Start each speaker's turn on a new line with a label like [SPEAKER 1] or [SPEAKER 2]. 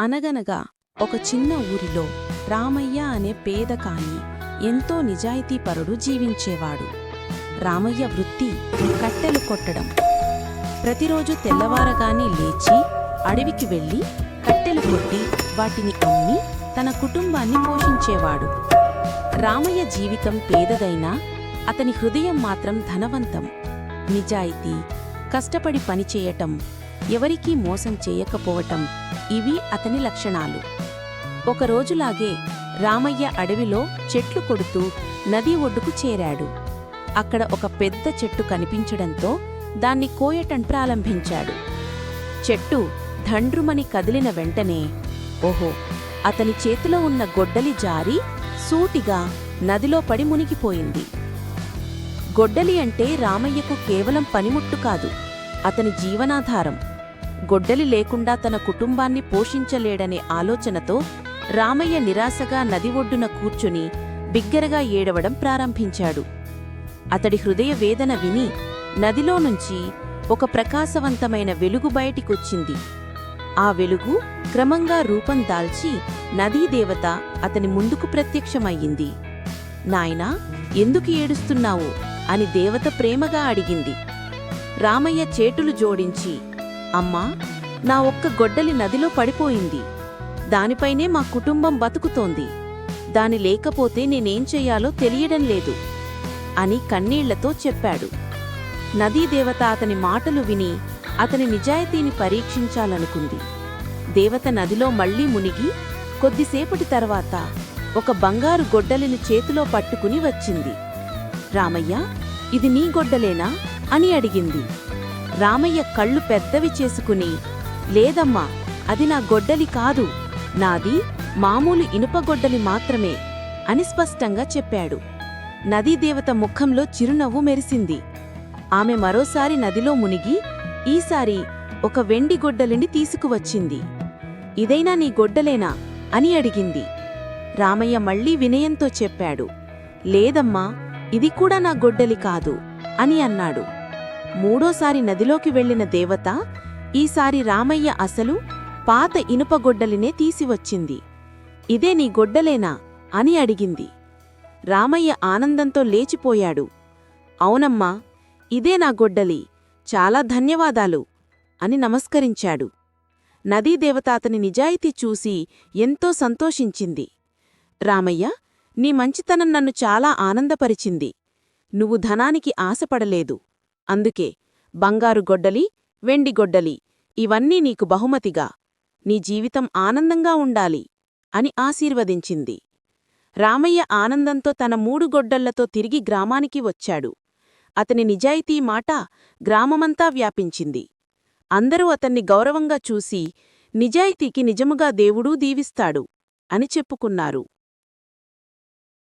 [SPEAKER 1] అనగనగా ఒక చిన్న ఊరిలో రామయ్య అనే పేద కాని ఎంతో నిజాయితీపరుడు జీవించేవాడు. రామయ్య వృత్తి కట్టెలు కొట్టడం. ప్రతిరోజు తెల్లవారగానే లేచి అడవికి వెళ్ళి కట్టెలు కొట్టి వాటిని అమ్మి తన కుటుంబాన్ని పోషించేవాడు. రామయ్య జీవితం పేదదైనా అతని హృదయం మాత్రం ధనవంతం. నిజాయితీ కష్టపడి పనిచేయటం ఎవరికీ మోసం చేయకపోవటం ఇవి అతని లక్షణాలు. ఒకరోజులాగే రామయ్య అడవిలో చెట్లు కొడుతూ నది ఒడ్డుకు చేరాడు. అక్కడ ఒక పెద్ద చెట్టు కనిపించడంతో దాన్ని కోయటం ప్రారంభించాడు. చెట్టు ధండ్రుమని కదిలిన వెంటనే ఓహో అతని చేతిలో ఉన్న గొడ్డలి జారి సూటిగా నదిలో పడి మునిగిపోయింది. గొడ్డలి అంటే రామయ్యకు కేవలం పనిముట్టు కాదు అతని జీవనాధారం. గొడ్డలి లేకుండా తన కుటుంబాన్ని పోషించలేడనే ఆలోచనతో రామయ్య నిరాశగా నది ఒడ్డున కూర్చుని బిగ్గరగా ఏడవడం ప్రారంభించాడు. అతడి హృదయ వేదన విని నదిలో నుంచి ఒక ప్రకాశవంతమైన వెలుగు బయటికొచ్చింది. ఆ వెలుగు క్రమంగా రూపం దాల్చి నదీదేవత అతని ముందుకు ప్రత్యక్షమయ్యింది. నాయనా ఎందుకు ఏడుస్తున్నావు? అని దేవత ప్రేమగా అడిగింది. రామయ్య చేటులు జోడించి అమ్మా నా ఒక్క గొడ్డలి నదిలో పడిపోయింది. దానిపైనే మా కుటుంబం బతుకుతోంది. దాని లేకపోతే నేనేం చెయ్యాలో తెలియడం లేదు అని కన్నీళ్ళతో చెప్పాడు. నదీదేవత అతని మాటలు విని అతని నిజాయితీని పరీక్షించాలనుకుంది. దేవత నదిలో మళ్ళీ మునిగి కొద్దిసేపటి తర్వాత ఒక బంగారు గొడ్డలిని చేతిలో పట్టుకుని వచ్చింది. రామయ్య ఇది నీ గొడ్డలేనా అని అడిగింది. రామయ్య కళ్ళు పెద్దవి చేసుకుని లేదమ్మా అది నా గొడ్డలి కాదు. నాది మామూలు ఇనుపగొడ్డలి మాత్రమే అని స్పష్టంగా చెప్పాడు. నదీదేవత ముఖంలో చిరునవ్వు మెరిసింది. ఆమె మరోసారి నదిలో మునిగి ఈసారి ఒక వెండి గొడ్డలిని తీసుకువచ్చింది. ఇదైనా నీ గొడ్డలేనా? అని అడిగింది. రామయ్య మళ్ళీ వినయంతో చెప్పాడు. లేదమ్మా ఇది కూడా నా గొడ్డలి కాదు అని అన్నాడు. మూడోసారి నదిలోకి వెళ్ళిన దేవత ఈసారి రామయ్య అసలు పాత ఇనుపగొడ్డలినే తీసివచ్చింది. ఇదే నీ గొడ్డలేనా? అని అడిగింది. రామయ్య ఆనందంతో లేచిపోయాడు. అవునమ్మా ఇదే నా గొడ్డలి చాలా ధన్యవాదాలు అని నమస్కరించాడు. నదీదేవత అతని నిజాయితీ చూసి ఎంతో సంతోషించింది. రామయ్య నీ మంచితనం నన్ను చాలా ఆనందపరిచింది. నువ్వు ధనానికి ఆశపడలేదు. అందుకే బంగారు గొడ్డలి వెండి గొడ్డలి ఇవన్నీ నీకు బహుమతిగా. నీ జీవితం ఆనందంగా ఉండాలి అని ఆశీర్వదించింది. రామయ్య ఆనందంతో తన మూడు గొడ్డళ్ళతో తిరిగి గ్రామానికి వచ్చాడు. అతని నిజాయితీ మాట గ్రామమంతా వ్యాపించింది. అందరూ అతన్ని గౌరవంగా చూసి నిజాయితీకి నిజముగా దేవుడూ దీవిస్తాడు అని చెప్పుకున్నారు.